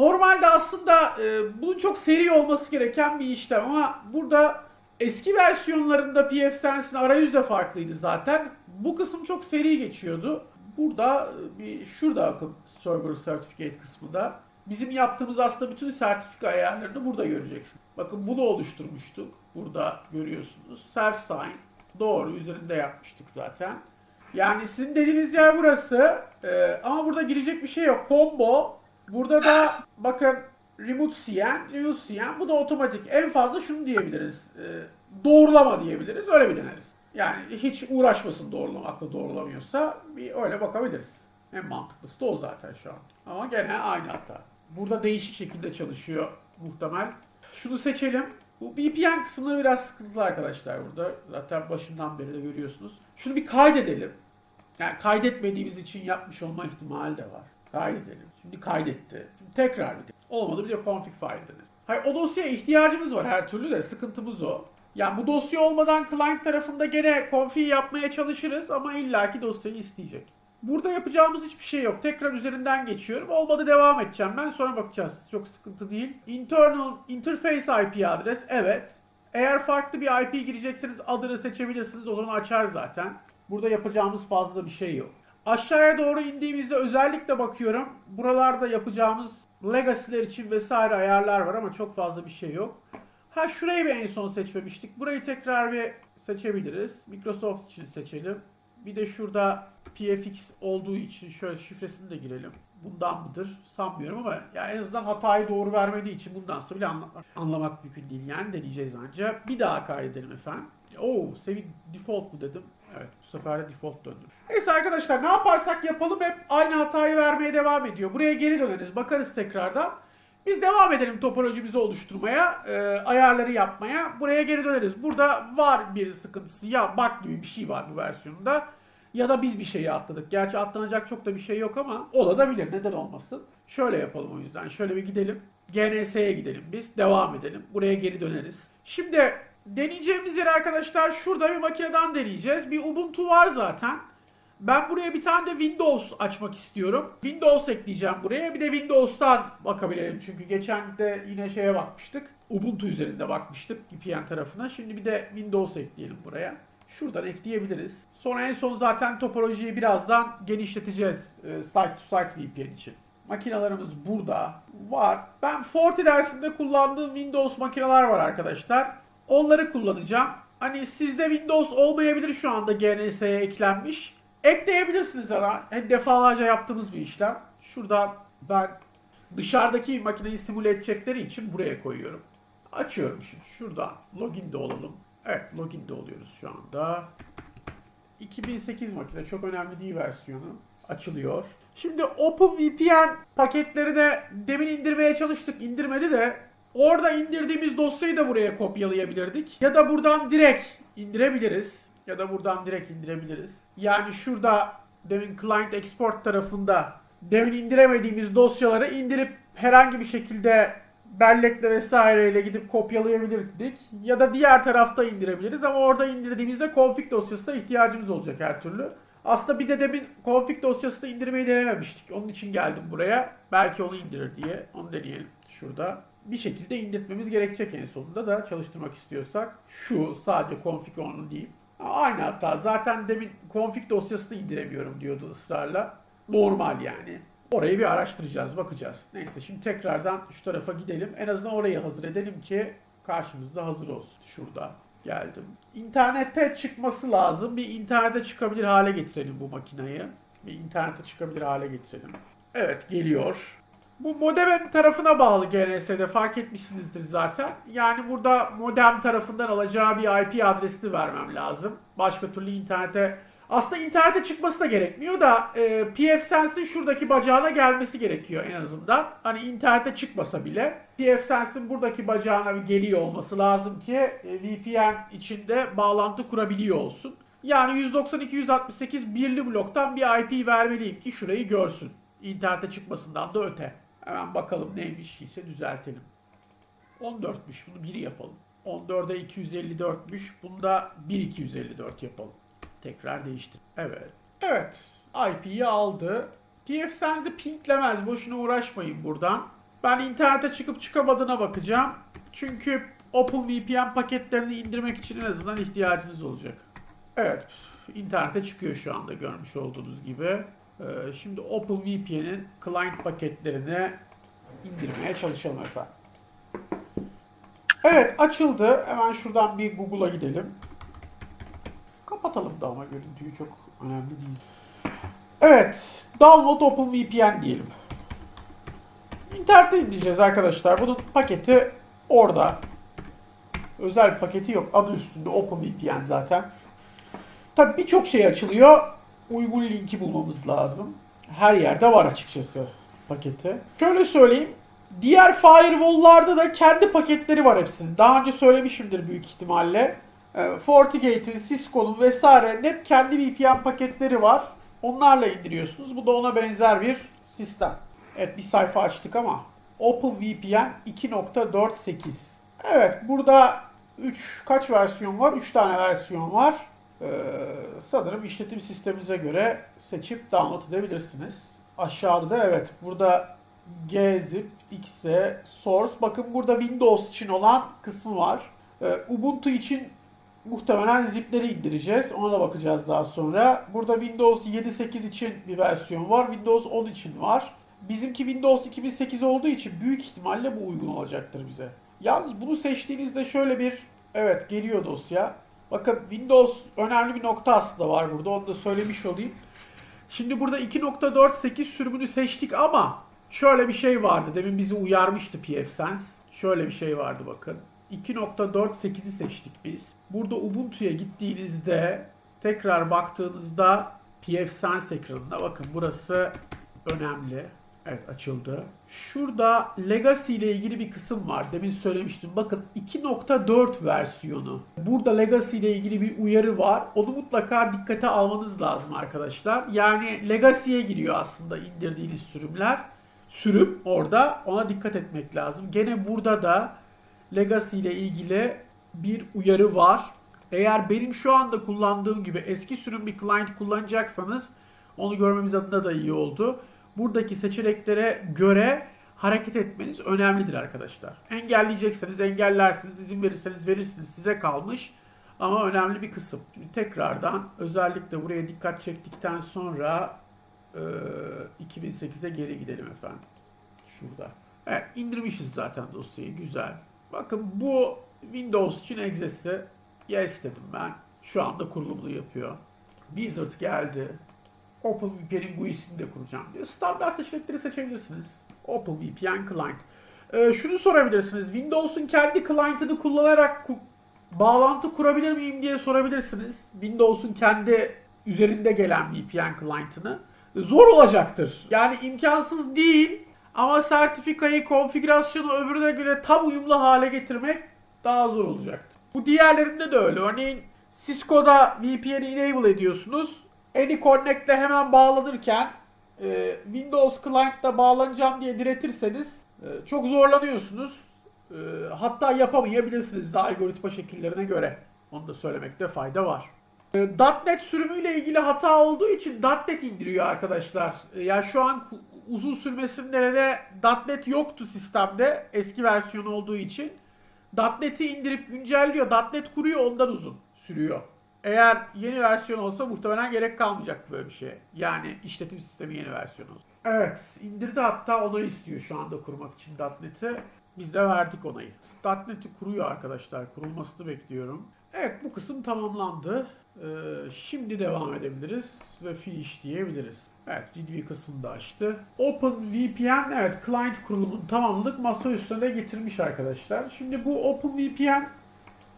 Normalde aslında e, bunun çok seri olması gereken bir işlem ama burada eski versiyonlarında pfSense'in arayüzü de farklıydı zaten. Bu kısım çok seri geçiyordu. Burada e, bir şurada bakın Server Certificate kısmında. Bizim yaptığımız aslında bütün sertifika ayarlarını burada göreceksin. Bakın bunu oluşturmuştuk. Burada görüyorsunuz. Self sign. Doğru üzerinde yapmıştık zaten. Yani sizin dediğiniz yer burası. Ee, ama burada girecek bir şey yok. Combo. Burada da bakın remote CN, remote CN. Bu da otomatik. En fazla şunu diyebiliriz. Ee, doğrulama diyebiliriz. Öyle bir deneriz. Yani hiç uğraşmasın doğrulamakla doğrulamıyorsa bir öyle bakabiliriz. En mantıklısı da o zaten şu an. Ama gene aynı hata. Burada değişik şekilde çalışıyor muhtemel. Şunu seçelim. Bu VPN kısımları biraz sıkıntılı arkadaşlar burada. Zaten başından beri de görüyorsunuz. Şunu bir kaydedelim. Yani kaydetmediğimiz için yapmış olma ihtimali de var. Kaydedelim. Şimdi kaydetti. Şimdi tekrar bir. Olmadı bir de config file denir. Hayır o dosyaya ihtiyacımız var her türlü de sıkıntımız o. Yani bu dosya olmadan client tarafında gene config yapmaya çalışırız ama illaki dosyayı isteyecek. Burada yapacağımız hiçbir şey yok. Tekrar üzerinden geçiyorum. Olmadı devam edeceğim ben. Sonra bakacağız. Çok sıkıntı değil. Internal Interface IP adres. Evet. Eğer farklı bir IP girecekseniz adını seçebilirsiniz. O zaman açar zaten. Burada yapacağımız fazla bir şey yok. Aşağıya doğru indiğimizde özellikle bakıyorum. Buralarda yapacağımız legacy'ler için vesaire ayarlar var ama çok fazla bir şey yok. Ha şurayı bir en son seçmemiştik. Burayı tekrar bir seçebiliriz. Microsoft için seçelim. Bir de şurada PFX olduğu için şöyle şifresini de girelim. Bundan mıdır sanmıyorum ama ya en azından hatayı doğru vermediği için bundan sonra bile anlamak, anlamak mümkün değil. Yani deneyeceğiz ancak. Bir daha kaydedelim efendim. Oo sevi default mu dedim. Evet bu sefer de default döndüm. Neyse arkadaşlar ne yaparsak yapalım hep aynı hatayı vermeye devam ediyor. Buraya geri döneriz bakarız tekrardan. Biz devam edelim topolojimizi oluşturmaya, e, ayarları yapmaya. Buraya geri döneriz. Burada var bir sıkıntısı. Ya bak gibi bir şey var bu versiyonda. Ya da biz bir şeyi atladık. Gerçi atlanacak çok da bir şey yok ama olabilir. Neden olmasın? Şöyle yapalım o yüzden. Şöyle bir gidelim. GNS'ye gidelim biz. Devam edelim. Buraya geri döneriz. Şimdi deneyeceğimiz yer arkadaşlar şurada bir makineden deneyeceğiz. Bir Ubuntu var zaten. Ben buraya bir tane de Windows açmak istiyorum. Windows ekleyeceğim buraya. Bir de Windows'tan bakabilelim. Çünkü geçen de yine şeye bakmıştık. Ubuntu üzerinde bakmıştık VPN tarafına. Şimdi bir de Windows ekleyelim buraya. Şuradan ekleyebiliriz. Sonra en son zaten topolojiyi birazdan genişleteceğiz. e, Site to site VPN için. Makinalarımız burada var. Ben Forti dersinde kullandığım Windows makineler var arkadaşlar. Onları kullanacağım. Hani sizde Windows olmayabilir şu anda GNS'ye eklenmiş. Ekleyebilirsiniz ama defalarca yaptığımız bir işlem. Şuradan ben dışarıdaki makineyi simüle edecekleri için buraya koyuyorum. Açıyorum şimdi. Şuradan login de olalım. Evet login de oluyoruz şu anda. 2008 makine çok önemli değil versiyonu. Açılıyor. Şimdi OpenVPN paketleri de demin indirmeye çalıştık. indirmedi de orada indirdiğimiz dosyayı da buraya kopyalayabilirdik. Ya da buradan direkt indirebiliriz. Ya da buradan direkt indirebiliriz. Yani şurada demin client export tarafında demin indiremediğimiz dosyaları indirip herhangi bir şekilde bellekle vesaireyle gidip kopyalayabilirdik. Ya da diğer tarafta indirebiliriz ama orada indirdiğimizde config dosyasına ihtiyacımız olacak her türlü. Aslında bir de demin config dosyasını indirmeyi denememiştik. Onun için geldim buraya. Belki onu indirir diye. Onu deneyelim şurada. Bir şekilde indirtmemiz gerekecek en sonunda da çalıştırmak istiyorsak. Şu sadece config onu değil. Aynı hatta zaten demin config dosyasını indiremiyorum diyordu ısrarla. Normal yani. Orayı bir araştıracağız, bakacağız. Neyse şimdi tekrardan şu tarafa gidelim. En azından orayı hazır edelim ki karşımızda hazır olsun. Şurada geldim. İnternete çıkması lazım. Bir internete çıkabilir hale getirelim bu makinayı. Bir internete çıkabilir hale getirelim. Evet geliyor. Bu modem tarafına bağlı GNS'de fark etmişsinizdir zaten. Yani burada modem tarafından alacağı bir IP adresi vermem lazım. Başka türlü internete aslında internete çıkması da gerekmiyor da e, pfSense'in şuradaki bacağına gelmesi gerekiyor en azından. Hani internete çıkmasa bile pfSense'in buradaki bacağına bir geliyor olması lazım ki e, VPN içinde bağlantı kurabiliyor olsun. Yani 192.168 birli bloktan bir IP vermeliyim ki şurayı görsün. İnternete çıkmasından da öte. Hemen bakalım neymiş ise düzeltelim. 14'müş bunu 1 yapalım. 14'e 254'müş. Bunda 1254 yapalım. Tekrar değiştir. Evet. Evet. IP'yi aldı. pfSense'i pinklemez. Boşuna uğraşmayın buradan. Ben internete çıkıp çıkamadığına bakacağım. Çünkü OpenVPN paketlerini indirmek için en azından ihtiyacınız olacak. Evet, internete çıkıyor şu anda görmüş olduğunuz gibi. Ee, Şimdi OpenVPN'in client paketlerini indirmeye çalışalım efendim. Evet açıldı. Hemen şuradan bir Google'a gidelim. Kapatalım da ama görüntüyü çok önemli değil. Evet. Download OpenVPN diyelim. İnternette indireceğiz arkadaşlar. Bunun paketi orada. Özel paketi yok. Adı üstünde OpenVPN zaten. Tabii birçok şey açılıyor. Uygun linki bulmamız lazım. Her yerde var açıkçası paketi. Şöyle söyleyeyim. Diğer firewall'larda da kendi paketleri var hepsinin. Daha önce söylemişimdir büyük ihtimalle. Ee, FortiGate'in, Cisco'nun vesairenin hep kendi VPN paketleri var. Onlarla indiriyorsunuz. Bu da ona benzer bir sistem. Evet bir sayfa açtık ama OpenVPN 2.48. Evet burada 3 kaç versiyon var? 3 tane versiyon var. Ee, sanırım işletim sisteminize göre seçip download edebilirsiniz. Aşağıda da evet burada gzip, exe, source. Bakın burada Windows için olan kısmı var. Ee, Ubuntu için muhtemelen zipleri indireceğiz. Ona da bakacağız daha sonra. Burada Windows 7.8 için bir versiyon var. Windows 10 için var. Bizimki Windows 2008 olduğu için büyük ihtimalle bu uygun olacaktır bize. Yalnız bunu seçtiğinizde şöyle bir evet geliyor dosya. Bakın Windows önemli bir nokta aslında var burada. Onu da söylemiş olayım. Şimdi burada 2.48 sürümünü seçtik ama şöyle bir şey vardı. Demin bizi uyarmıştı pfSense. Şöyle bir şey vardı bakın. 2.48'i seçtik biz. Burada Ubuntu'ya gittiğinizde tekrar baktığınızda pfSense ekranında bakın burası önemli. Evet açıldı. Şurada Legacy ile ilgili bir kısım var. Demin söylemiştim. Bakın 2.4 versiyonu. Burada Legacy ile ilgili bir uyarı var. Onu mutlaka dikkate almanız lazım arkadaşlar. Yani Legacy'ye giriyor aslında indirdiğiniz sürümler. Sürüm orada. Ona dikkat etmek lazım. Gene burada da Legacy ile ilgili bir uyarı var. Eğer benim şu anda kullandığım gibi eski sürüm bir client kullanacaksanız onu görmemiz adına da iyi oldu. Buradaki seçeneklere göre hareket etmeniz önemlidir arkadaşlar. Engelleyecekseniz engellersiniz, izin verirseniz verirsiniz. Size kalmış ama önemli bir kısım. Şimdi tekrardan özellikle buraya dikkat çektikten sonra e, 2008'e geri gidelim efendim. Şurada. Evet indirmişiz zaten dosyayı. Güzel. Bakın bu Windows için egzesi yes dedim ben. Şu anda kurulumunu yapıyor. Wizard geldi. OpenVPN'in GUI'sini de kuracağım diyor. Standart seçenekleri seçebilirsiniz. OpenVPN Client. Ee, şunu sorabilirsiniz. Windows'un kendi client'ını kullanarak ku- bağlantı kurabilir miyim diye sorabilirsiniz. Windows'un kendi üzerinde gelen VPN client'ını. Zor olacaktır. Yani imkansız değil ama sertifikayı, konfigürasyonu öbürüne göre tam uyumlu hale getirmek daha zor olacaktır. Bu diğerlerinde de öyle. Örneğin Cisco'da VPN'i enable ediyorsunuz. AnyConnect'le hemen bağlanırken e, Windows Client'la bağlanacağım diye diretirseniz e, çok zorlanıyorsunuz. E, hatta yapamayabilirsiniz de algoritma şekillerine göre. Onu da söylemekte fayda var. E, .NET sürümüyle ilgili hata olduğu için .NET indiriyor arkadaşlar. E, yani şu an uzun sürmesinde de .NET yoktu sistemde eski versiyon olduğu için. .NET'i indirip güncelliyor. .NET kuruyor ondan uzun sürüyor. Eğer yeni versiyon olsa muhtemelen gerek kalmayacak böyle bir şeye. Yani işletim sistemi yeni versiyon olsun. Evet, indirdi hatta onayı istiyor şu anda kurmak için .NET'i. Biz de verdik onayı. .NET'i kuruyor arkadaşlar. Kurulmasını bekliyorum. Evet, bu kısım tamamlandı. Ee, şimdi devam edebiliriz ve finish diyebiliriz. Evet, GDB kısmını da açtı. OpenVPN, evet, client kurulumunu tamamladık. Masa üstüne getirmiş arkadaşlar. Şimdi bu OpenVPN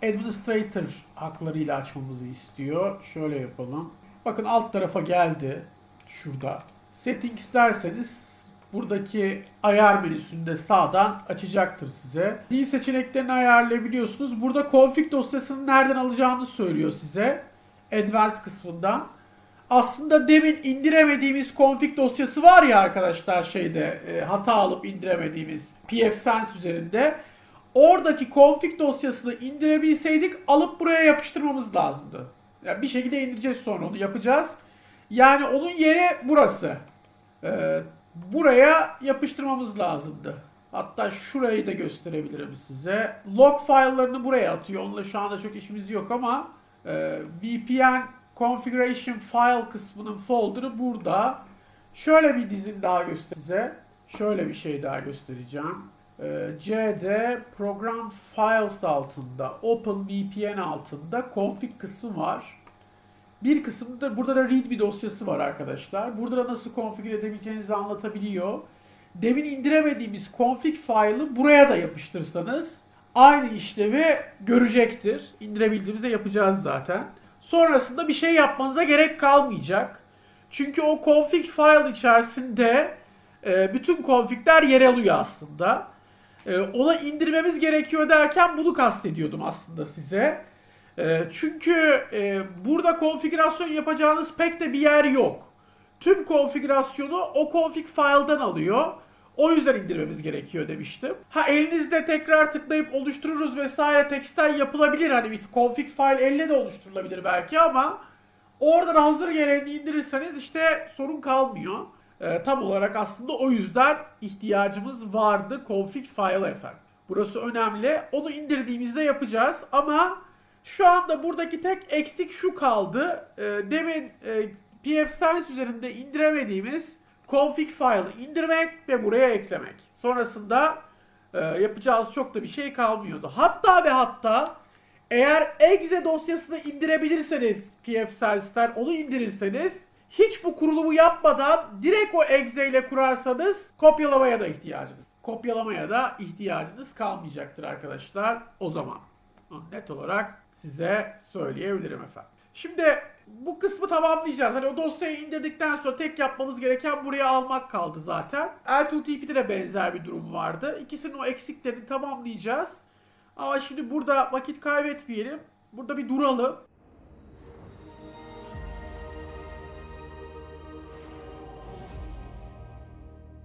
administrator haklarıyla açmamızı istiyor. Şöyle yapalım. Bakın alt tarafa geldi. Şurada. Settings derseniz buradaki ayar menüsünde sağdan açacaktır size. Dil seçeneklerini ayarlayabiliyorsunuz. Burada config dosyasını nereden alacağını söylüyor size. Advanced kısmından. Aslında demin indiremediğimiz config dosyası var ya arkadaşlar şeyde e, hata alıp indiremediğimiz pfSense üzerinde. Oradaki config dosyasını indirebilseydik alıp buraya yapıştırmamız lazımdı. Yani bir şekilde indireceğiz sonra onu yapacağız. Yani onun yeri burası. Ee, buraya yapıştırmamız lazımdı. Hatta şurayı da gösterebilirim size. Log file'larını buraya atıyor. Onunla şu anda çok işimiz yok ama e, VPN configuration file kısmının folder'ı burada. Şöyle bir dizin daha göstereyim size. Şöyle bir şey daha göstereceğim. E, CD program files altında, Open VPN altında config kısmı var. Bir kısımda burada da readme dosyası var arkadaşlar. Burada da nasıl konfigür edebileceğinizi anlatabiliyor. Demin indiremediğimiz config file'ı buraya da yapıştırsanız aynı işlemi görecektir. İndirebildiğimizde yapacağız zaten. Sonrasında bir şey yapmanıza gerek kalmayacak. Çünkü o config file içerisinde e, bütün configler yer alıyor aslında. E, ona indirmemiz gerekiyor derken bunu kastediyordum aslında size. E, çünkü burada konfigürasyon yapacağınız pek de bir yer yok. Tüm konfigürasyonu o config file'dan alıyor. O yüzden indirmemiz gerekiyor demiştim. Ha elinizde tekrar tıklayıp oluştururuz vesaire teksten yapılabilir. Hani bir config file elle de oluşturulabilir belki ama oradan hazır geleni indirirseniz işte sorun kalmıyor. Ee, tam olarak aslında o yüzden ihtiyacımız vardı config file efendim. Burası önemli. Onu indirdiğimizde yapacağız ama şu anda buradaki tek eksik şu kaldı. Ee, demin e, pfSense üzerinde indiremediğimiz config file'ı indirmek ve buraya eklemek. Sonrasında e, yapacağız çok da bir şey kalmıyordu. Hatta ve hatta eğer exe dosyasını indirebilirseniz pfSense'den onu indirirseniz hiç bu kurulumu yapmadan direkt o exe ile kurarsanız kopyalamaya da ihtiyacınız. Kopyalamaya da ihtiyacınız kalmayacaktır arkadaşlar o zaman. Net olarak size söyleyebilirim efendim. Şimdi bu kısmı tamamlayacağız. Hani o dosyayı indirdikten sonra tek yapmamız gereken buraya almak kaldı zaten. L2TP'de de benzer bir durum vardı. İkisinin o eksiklerini tamamlayacağız. Ama şimdi burada vakit kaybetmeyelim. Burada bir duralım.